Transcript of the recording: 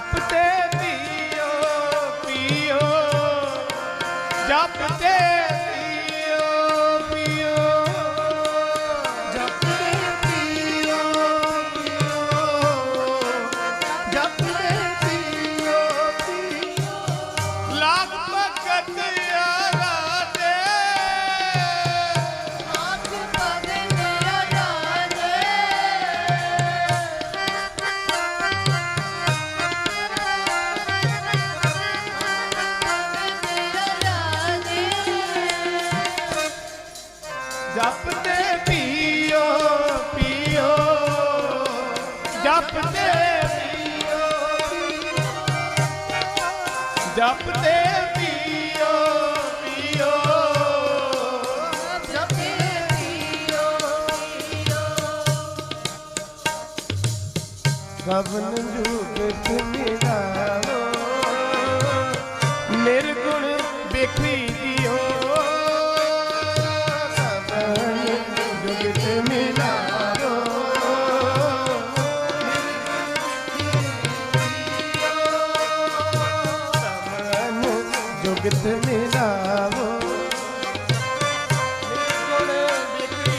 ਜਪਦੇ ਪੀਓ ਪੀਓ। ਜਪਦੇ ਜਪਤੇ ਪੀਓ ਪੀਓ। ਜਪਤੇ ਪੀਓ। ਜਪਤੇ ਪੀਓ ਪੀਓ। ਕਵਨ ਜੁਗਤ ਮਿਲਾਵੋ। ਨਿਰਗੁਣ ਵੇਖੀ ਜੁਗਤ ਮਿਲਾਵੋ। ਨਿਰਗੁਣ ਵੇਖੀ